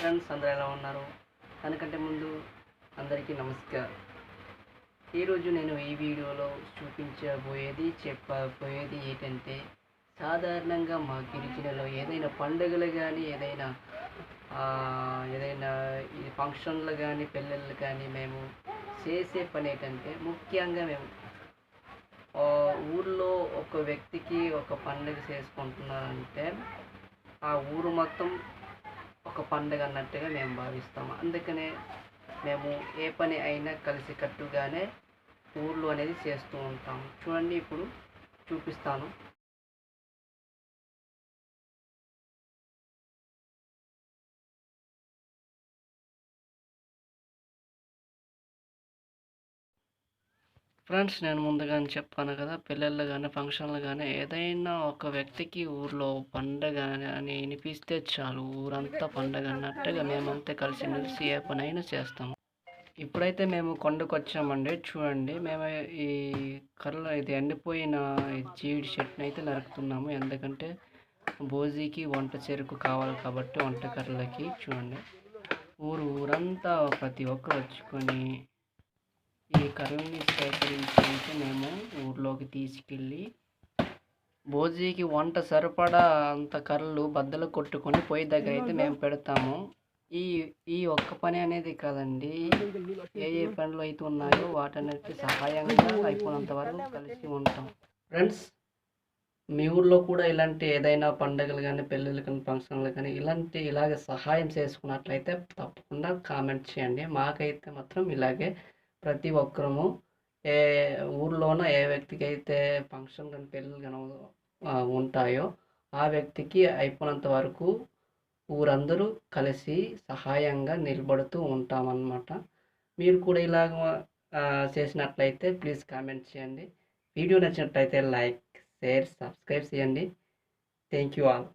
Friends అందరూ ఎలా ఉన్నారు? దానికంటే ముందు అందరికీ నమస్కారం. ఈరోజు నేను ఈ వీడియోలో చూపించబోయేది చెప్పబోయేది ఏంటంటే సాధారణంగా మా గిరిజనలో ఏదైనా పండుగలు కానీ ఏదైనా ఏదైనా ఈ ఫంక్షన్లు కానీ పెళ్ళిళ్ళు కానీ మేము చేసే పని ఏంటంటే ముఖ్యంగా మేము ఊర్లో ఒక వ్యక్తికి ఒక పండుగ చేసుకుంటున్నారంటే ఆ ఊరు మొత్తం ఒక పండుగ అన్నట్టుగా మేము భావిస్తాము అందుకనే మేము ఏ పని అయినా కలిసికట్టుగానే ఊర్లో అనేది చేస్తూ ఉంటాము చూడండి ఇప్పుడు చూపిస్తాను. ఫ్రెండ్స్ నేను ముందుగానే చెప్పాను కదా పెళ్ళిళ్ళు కానీ ఫంక్షన్లు కానీ ఏదైనా ఒక వ్యక్తికి ఊర్లో పండగ అని వినిపిస్తే చాలు ఊరంతా పండగ అన్నట్టుగా మేమంతా కలిసిమెలిసి ఏ పనైనా చేస్తాము. ఇప్పుడైతే మేము కొండకు వచ్చామండి చూడండి మేము ఈ కర్ర ఇది ఎండిపోయిన జీడి చెట్టుని అయితే నరుకుతున్నాము. ఎందుకంటే భోజీకి వంట చెరుకు కావాలి కాబట్టి వంట కర్రలకి చూడండి. ఊరు ఊరంతా ప్రతి ఒక్కరు వచ్చుకొని ఈ కర్రని ఊర్లోకి తీసుకెళ్ళి భోజీకి వంట సరిపడా అంత కర్రలు బద్దలు కొట్టుకొని పొయ్యి దగ్గర అయితే మేము పెడతాము. ఈ ఈ ఒక్క పని అనేది కాదండి. ఏ ఏ పనులు అయితే ఉన్నాయో వాటన్నిటికీ సహాయంగా అయిపోయినంత వరకు కలిసి ఉంటాం. ఫ్రెండ్స్ మీ ఊర్లో కూడా ఇలాంటి ఏదైనా పండుగలు కానీ పెళ్ళిళ్ళు కానీ ఫంక్షన్లు కానీ ఇలాంటి ఇలాగే సహాయం చేసుకున్నట్లయితే తప్పకుండా కామెంట్ చేయండి. మాకైతే మాత్రం ఇలాగే ప్రతి ఒక్కరము ఏ ఊర్లోన ఏ వ్యక్తికి అయితే ఫంక్షన్ కానీ పెళ్ళిళ్ళు కానీ ఉంటాయో ఆ వ్యక్తికి అయిపోయినంత వరకు ఊరందరూ కలిసి సహాయంగా నిలబడుతూ ఉంటామన్నమాట. మీరు కూడా ఇలాగ చేసినట్లయితే ప్లీజ్ కామెంట్ చేయండి. వీడియో నచ్చినట్లయితే లైక్ షేర్ సబ్స్క్రైబ్ చేయండి. Thank you all.